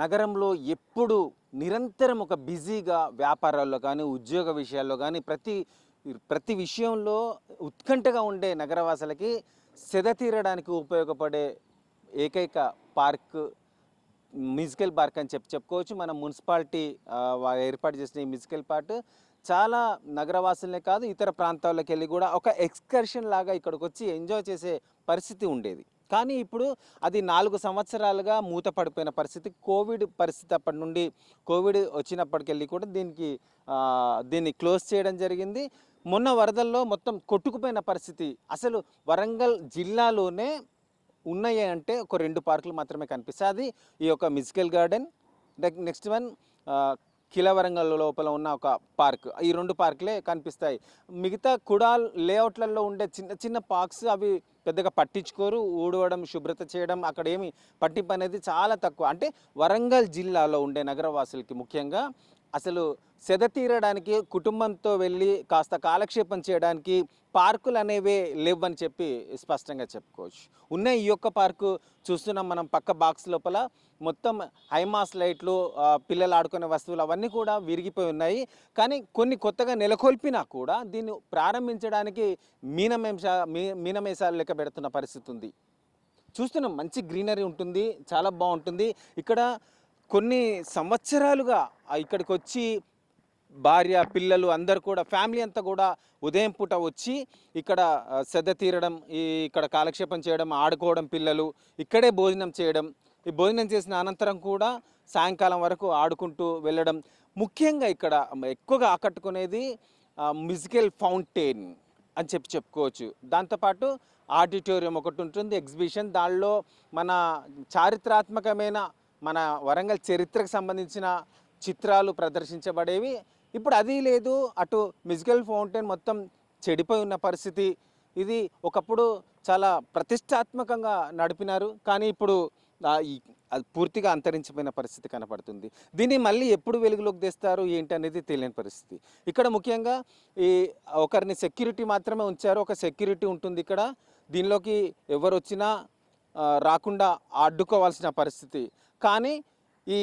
నగరంలో ఎప్పుడు నిరంతరం ఒక బిజీగా వ్యాపారాల్లో కానీ ఉద్యోగ విషయాల్లో కానీ ప్రతి ప్రతి విషయంలో ఉత్కంఠగా ఉండే నగరవాసులకి సెద తీరడానికి ఉపయోగపడే ఏకైక పార్క్ మ్యూజికల్ పార్క్ అని చెప్పి చెప్పుకోవచ్చు. మన మున్సిపాలిటీ ఏర్పాటు చేసిన ఈ మ్యూజికల్ పార్క్ చాలా నగరవాసులనే కాదు ఇతర ప్రాంతాల్లోకి వెళ్ళి కూడా ఒక ఎక్స్కర్షన్ లాగా ఇక్కడికి వచ్చి ఎంజాయ్ చేసే పరిస్థితి ఉండేది. కానీ ఇప్పుడు అది నాలుగు సంవత్సరాలుగా మూతపడిపోయిన పరిస్థితి. కోవిడ్ పరిస్థితి అప్పటి నుండి కోవిడ్ వచ్చినప్పటికెళ్ళి కూడా దీనికి దీన్ని క్లోజ్ చేయడం జరిగింది. మొన్న వరదల్లో మొత్తం కొట్టుకుపోయిన పరిస్థితి. అసలు వరంగల్ జిల్లాలోనే ఉన్నాయి అంటే ఒక రెండు పార్కులు మాత్రమే కనిపిస్తాయి. అది ఈ యొక్క musical garden next one Khila Warangal లోపల ఉన్న ఒక పార్క్. ఈ రెండు పార్కులే కనిపిస్తాయి. మిగతా కుడాల్ లేఅవుట్లలో ఉండే చిన్న చిన్న పార్క్స్ అవి పెద్దగా పట్టించుకోరు ఊడవడం శుభ్రత చేయడం అక్కడ ఏమి పట్టింపు అనేది చాలా తక్కువ. అంటే వరంగల్ జిల్లాలో ఉండే నగరవాసులకి ముఖ్యంగా అసలు సెద తీరడానికి కుటుంబంతో వెళ్ళి కాస్త కాలక్షేపం చేయడానికి పార్కులు అనేవే లేవని చెప్పి స్పష్టంగా చెప్పుకోవచ్చు. ఉన్న ఈ యొక్క పార్కు చూస్తున్నాం మనం పక్క బాక్స్ లోపల. మొత్తం హైమాస్ లైట్లు పిల్లలు ఆడుకునే వస్తువులు అవన్నీ కూడా విరిగిపోయి ఉన్నాయి. కానీ కొన్ని కొత్తగా నెలకొల్పినా కూడా దీన్ని ప్రారంభించడానికి మీనమేష మీ మీనమేషాలు లెక్క పెడుతున్న పరిస్థితి ఉంది. చూస్తున్నాం మంచి గ్రీనరీ ఉంటుంది చాలా బాగుంటుంది. ఇక్కడ కొన్ని సంవత్సరాలుగా ఇక్కడికి వచ్చి భార్య పిల్లలు అందరు కూడా ఫ్యామిలీ అంతా కూడా ఉదయం పూట వచ్చి ఇక్కడ శ్రద్ధ తీరడం ఈ ఇక్కడ కాలక్షేపం చేయడం ఆడుకోవడం పిల్లలు ఇక్కడే భోజనం చేయడం ఈ భోజనం చేసిన అనంతరం కూడా సాయంకాలం వరకు ఆడుకుంటూ వెళ్ళడం. ముఖ్యంగా ఇక్కడ ఎక్కువగా ఆకట్టుకునేది మ్యూజికల్ ఫౌంటైన్ అని చెప్పి చెప్పుకోవచ్చు. దాంతోపాటు ఆడిటోరియం ఒకటి ఉంటుంది ఎగ్జిబిషన్. దానిలో మన చారిత్రాత్మకమైన మన వరంగల్ చరిత్రకు సంబంధించిన చిత్రాలు ప్రదర్శించబడేవి. ఇప్పుడు అది లేదు. అటు మ్యూజికల్ ఫౌంటైన్ మొత్తం చెడిపోయి ఉన్న పరిస్థితి. ఇది ఒకప్పుడు చాలా ప్రతిష్టాత్మకంగా నడిపినారు. కానీ ఇప్పుడు అది పూర్తిగా అంతరించిపోయిన పరిస్థితి కనపడుతుంది. దీన్ని మళ్ళీ ఎప్పుడు వెలుగులోకి తెస్తారు? ఏంటి అనేది తెలియని పరిస్థితి. ఇక్కడ ముఖ్యంగా ఈ ఒకరిని సెక్యూరిటీ మాత్రమే ఉంచారు. ఒక సెక్యూరిటీ ఉంటుంది ఇక్కడ. దీనిలోకి ఎవరు వచ్చినా రాకుండా అడ్డుకోవాల్సిన పరిస్థితి. కానీ ఈ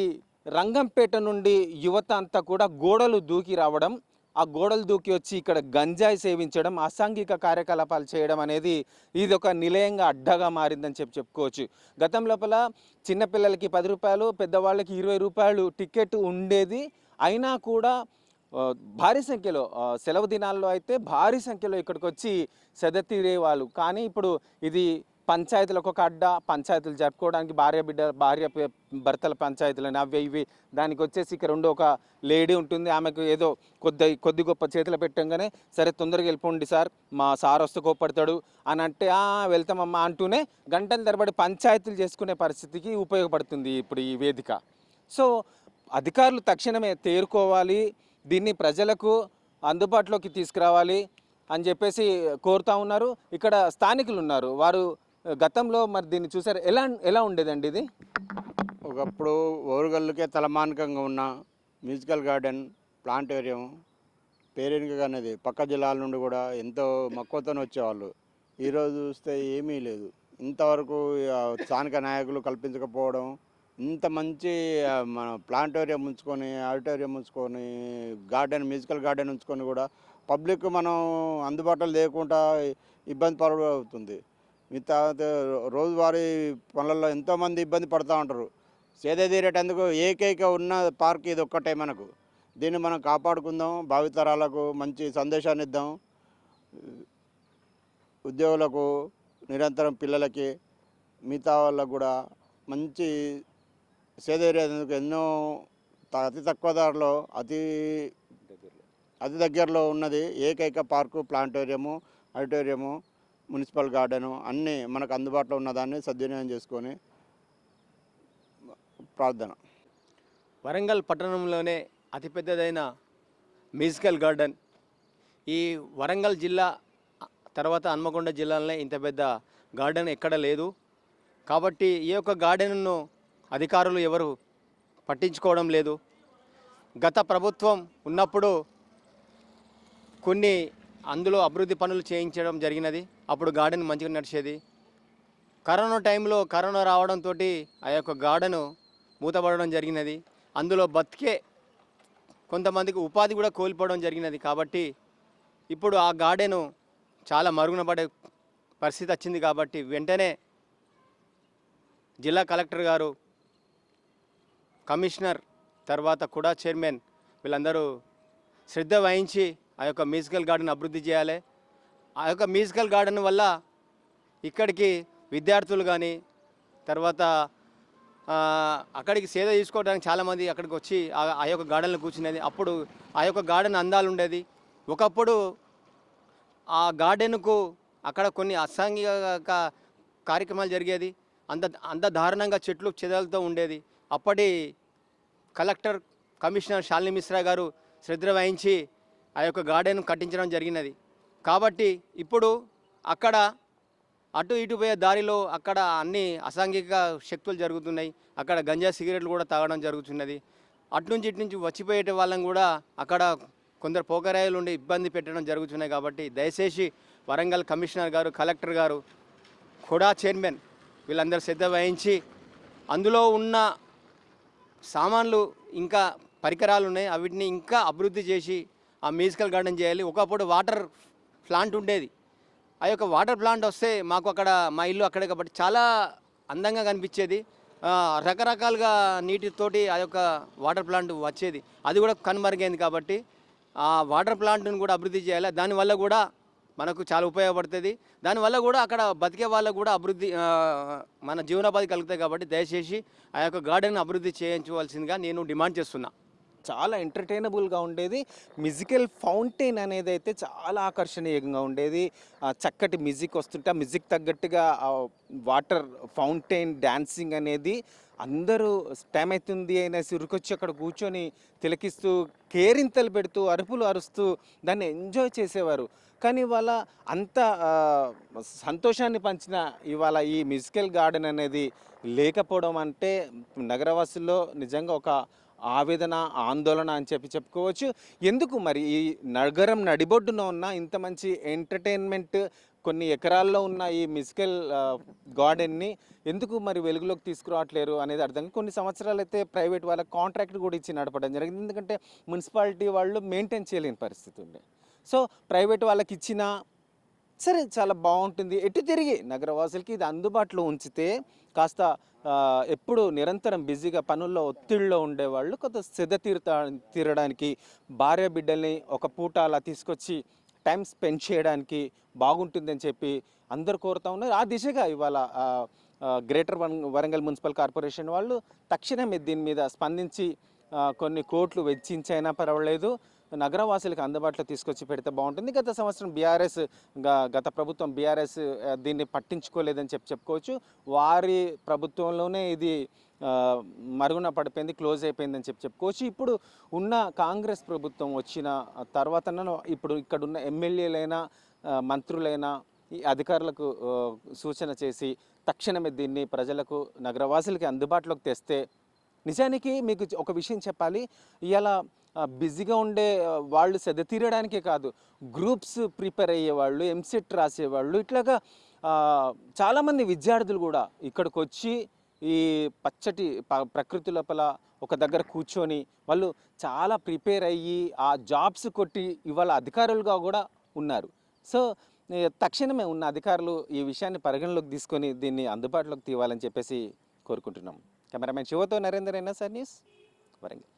రంగంపేట నుండి యువత అంతా కూడా గోడలు దూకి రావడం ఆ గోడలు దూకి వచ్చి ఇక్కడ గంజాయి సేవించడం అసాంఘిక కార్యకలాపాలు చేయడం అనేది ఇది ఒక నిలయంగా అడ్డగా మారిందని చెప్పి చెప్పుకోవచ్చు. గతం లోపల చిన్నపిల్లలకి పది రూపాయలు పెద్దవాళ్ళకి ఇరవై రూపాయలు టికెట్ ఉండేది. అయినా కూడా భారీ సంఖ్యలో సెలవు దినాల్లో అయితే భారీ సంఖ్యలో ఇక్కడికి వచ్చి సెద కానీ ఇప్పుడు ఇది పంచాయతీలకు ఒక అడ్డ పంచాయతీలు జరుపుకోవడానికి భార్య బిడ్డ భార్య భర్తల పంచాయతీలని అవి ఇవి. దానికి వచ్చేసి ఇక్కడ ఉండే ఒక లేడీ ఉంటుంది. ఆమెకు ఏదో కొద్ది కొద్ది గొప్ప చేతిలో పెట్టంగానే సరే తొందరగా వెళ్ళిపోండి సార్ మా సార్ వస్తే కోప్పడతాడు అని అంటే వెళ్తామమ్మా అంటూనే గంటల తరబడి పంచాయతీలు చేసుకునే పరిస్థితికి ఉపయోగపడుతుంది ఇప్పుడు ఈ వేదిక. సో అధికారులు తక్షణమే తేరుకోవాలి దీన్ని ప్రజలకు అందుబాటులోకి తీసుకురావాలి అని చెప్పేసి కోరుతా ఉన్నారు. ఇక్కడ స్థానికులు ఉన్నారు. వారు గతంలో మరి దీన్ని చూసారు? ఎలా ఎలా ఉండేదండి ఇది? ఒకప్పుడు ఓరుగల్లుకే తలమానికంగా ఉన్న మ్యూజికల్ గార్డెన్ ప్లాంటేరియం పేరెనికగా అనేది పక్క జిల్లాల నుండి కూడా ఎంతో మక్కువతో వచ్చేవాళ్ళు. ఈరోజు చూస్తే ఏమీ లేదు. ఇంతవరకు స్థానిక నాయకులు కల్పించకపోవడం ఇంత మంచి మన ప్లాంటోరియం ఉంచుకొని ఆడిటోరియం ఉంచుకొని గార్డెన్ మ్యూజికల్ గార్డెన్ ఉంచుకొని కూడా పబ్లిక్ మనం అందుబాటులో లేకుండా ఇబ్బంది పడవుతుంది మిగతా రోజువారీ పనులలో ఎంతోమంది ఇబ్బంది పడుతూ ఉంటారు. సేద తీరేటందుకు ఏకైక ఉన్న పార్క్ ఇది ఒక్కటే మనకు. దీన్ని మనం కాపాడుకుందాం భావితరాలకు మంచి సందేశాన్ని ఇద్దాం. ఉద్యోగులకు నిరంతరం పిల్లలకి మిగతా వాళ్ళకు కూడా మంచి సేదేరేందుకు ఎన్నో అతి తక్కువ ధరలో అతి అతి దగ్గరలో ఉన్నది ఏకైక park planetarium auditorium. Municipal garden అన్నీ మనకు అందుబాటులో ఉన్నదాన్ని సద్వినియోగం చేసుకొని ప్రార్థన. వరంగల్ పట్టణంలోనే అతిపెద్దదైన మ్యూజికల్ గార్డెన్. ఈ వరంగల్ జిల్లా తర్వాత హన్మకొండ జిల్లాలోనే ఇంత పెద్ద గార్డెన్ ఎక్కడ లేదు. కాబట్టి ఈ యొక్క గార్డెన్ను అధికారులు ఎవరు పట్టించుకోవడం లేదు. గత ప్రభుత్వం ఉన్నప్పుడు కొన్ని అందులో అభివృద్ధి పనులు చేయించడం జరిగినది. అప్పుడు గార్డెన్ మంచిగా నడిచేది. కరోనా టైంలో కరోనా రావడంతో ఆ యొక్క గార్డెను మూతపడడం జరిగినది. అందులో బతికే కొంతమందికి ఉపాధి కూడా కోల్పోవడం జరిగినది. కాబట్టి ఇప్పుడు ఆ గార్డెను చాలా మరుగున పడే పరిస్థితి వచ్చింది కాబట్టి వెంటనే జిల్లా కలెక్టర్ గారు కమిషనర్ తర్వాత కూడా చైర్మన్ వీళ్ళందరూ శ్రద్ధ వహించి ఆ యొక్క మ్యూజికల్ గార్డెన్ అభివృద్ధి చేయాలి. ఆ యొక్క మ్యూజికల్ గార్డెన్ వల్ల ఇక్కడికి విద్యార్థులు కానీ తర్వాత అక్కడికి సేద తీసుకోవడానికి చాలామంది అక్కడికి వచ్చి ఆ- ఆ యొక్క గార్డెన్లో కూర్చునేది. అప్పుడు ఆ యొక్క గార్డెన్ అందాలు ఉండేది. ఒకప్పుడు ఆ గార్డెన్కు అక్కడ కొన్ని అసాంఘిక కార్యక్రమాలు జరిగేది. అంత అంత దారుణంగా చెట్లు చెదలతో ఉండేది. అప్పటి కలెక్టర్ కమిషనర్ శాలిని మిశ్రా గారు శ్రద్ధ వహించి ఆ యొక్క గార్డెన్ కట్టించడం జరిగినది. కాబట్టి ఇప్పుడు అక్కడ అటు ఇటు పోయే దారిలో అక్కడ అన్ని అసాంఘిక శక్తులు జరుగుతున్నాయి. అక్కడ గంజా సిగరెట్లు కూడా తాగడం జరుగుతున్నది. అటు నుంచి ఇటు నుంచి వచ్చిపోయేట వాళ్ళని కూడా అక్కడ కొందరు పోకరాయలు ఉండి ఇబ్బంది పెట్టడం జరుగుతున్నాయి కాబట్టి దయచేసి వరంగల్ కమిషనర్ గారు కలెక్టర్ గారు కూడా చైర్మన్ వీళ్ళందరూ శ్రద్ధ వహించి అందులో ఉన్న సామాన్లు ఇంకా పరికరాలు ఉన్నాయి. వీటిని ఇంకా అభివృద్ధి చేసి ఆ మ్యూజికల్ గార్డెన్ చేయాలి. ఒకప్పుడు వాటర్ ప్లాంట్ ఉండేది. ఆ యొక్క వాటర్ ప్లాంట్ వస్తే మాకు అక్కడ మా ఇల్లు అక్కడే కాబట్టి చాలా అందంగా కనిపించేది. రకరకాలుగా నీటితోటి ఆ యొక్క వాటర్ ప్లాంట్ వచ్చేది. అది కూడా కనుమరుగైంది కాబట్టి ఆ వాటర్ ప్లాంట్ను కూడా అభివృద్ధి చేయాలి. దానివల్ల కూడా మనకు చాలా ఉపయోగపడుతుంది. దానివల్ల కూడా అక్కడ బతికే వాళ్ళకు కూడా అభివృద్ధి మన జీవనోపాధి కలుగుతాయి కాబట్టి దయచేసి ఆ యొక్క గార్డెన్ అభివృద్ధి చేయించవలసిందిగా నేను డిమాండ్ చేస్తున్నా. చాలా ఎంటర్టైనబుల్గా ఉండేది. మ్యూజికల్ ఫౌంటైన్ అనేది అయితే చాలా ఆకర్షణీయంగా ఉండేది. చక్కటి మ్యూజిక్ వస్తుంటే ఆ మ్యూజిక్ తగ్గట్టుగా వాటర్ ఫౌంటైన్ డ్యాన్సింగ్ అనేది అందరూ టైం అవుతుంది అనేసి ఉరికొచ్చి అక్కడ కూర్చొని తిలకిస్తూ కేరింతలు పెడుతూ అరుపులు అరుస్తూ దాన్ని ఎంజాయ్ చేసేవారు. కానీ ఇవాళ అంత సంతోషాన్ని పంచిన ఇవాళ ఈ మ్యూజికల్ గార్డెన్ అనేది లేకపోవడం అంటే నగరవాసుల్లో నిజంగా ఒక ఆవేదన ఆందోళన అని చెప్పి చెప్పుకోవచ్చు. ఎందుకు మరి ఈ నగరం నడిబొడ్డున ఉన్న ఇంత మంచి ఎంటర్టైన్మెంట్ కొన్ని ఎకరాల్లో ఉన్న ఈ మ్యూజికల్ గార్డెన్ని ఎందుకు మరి వెలుగులోకి తీసుకురావట్లేరు అనేది అర్థం కొన్ని సంవత్సరాలు అయితే ప్రైవేట్ వాళ్ళకి కాంట్రాక్ట్ కూడా ఇచ్చి నడపడం జరిగింది. ఎందుకంటే మున్సిపాలిటీ వాళ్ళు మెయింటైన్ చేయలేని పరిస్థితి ఉండే సో ప్రైవేట్ వాళ్ళకి ఇచ్చినా సరే చాలా బాగుంటుంది ఎటు తిరిగి? నగరవాసులకి ఇది అందుబాటులో ఉంచితే కాస్త ఎప్పుడు నిరంతరం బిజీగా పనుల్లో ఒత్తిడిలో ఉండేవాళ్ళు కొంత సిద్ధ తీరుతా తీరడానికి భార్య బిడ్డల్ని ఒక పూట అలా తీసుకొచ్చి టైం స్పెండ్ చేయడానికి బాగుంటుందని చెప్పి అందరు కోరుతా ఉన్నారు. ఆ దిశగా ఇవాళ గ్రేటర్ వరం వరంగల్ మున్సిపల్ కార్పొరేషన్ వాళ్ళు తక్షణమే దీని మీద స్పందించి కొన్ని కోట్లు వెచ్చించైనా పర్వాలేదు. నగరవాసులకు అందుబాటులో తీసుకొచ్చి పెడితే బాగుంటుంది. గత సంవత్సరం బీఆర్ఎస్ గత ప్రభుత్వం బీఆర్ఎస్ దీన్ని పట్టించుకోలేదని చెప్పి చెప్పుకోవచ్చు. వారి ప్రభుత్వంలోనే ఇది మరుగున పడిపోయింది క్లోజ్ అయిపోయిందని చెప్పి చెప్పుకోవచ్చు. ఇప్పుడు ఉన్న కాంగ్రెస్ ప్రభుత్వం వచ్చిన తర్వాత ఇప్పుడు ఇక్కడున్న ఎమ్మెల్యేలైనా మంత్రులైనా ఈ అధికారులకు సూచన చేసి తక్షణమే దీన్ని ప్రజలకు నగరవాసులకి అందుబాటులోకి తెస్తే నిజానికి మీకు ఒక విషయం చెప్పాలి. ఇవాళ బిజీగా ఉండే వాళ్ళు సెద తీరడానికే కాదు గ్రూప్స్ ప్రిపేర్ అయ్యేవాళ్ళు ఎంసెట్ రాసేవాళ్ళు ఇట్లాగా చాలామంది విద్యార్థులు కూడా ఇక్కడికి వచ్చి ఈ పచ్చటి ప్రకృతి లోపల ఒక దగ్గర కూర్చొని వాళ్ళు చాలా ప్రిపేర్ అయ్యి ఆ జాబ్స్ కొట్టి ఇవాళ అధికారులుగా కూడా ఉన్నారు. సో తక్షణమే ఉన్న అధికారులు ఈ విషయాన్ని పరిగణలోకి తీసుకొని దీన్ని అందుబాటులోకి తీయాలని చెప్పేసి కోరుకుంటున్నాం. కెమెరామెన్ శివతో నరేందర్ అయినా సార్ న్యూస్ వరంగల్.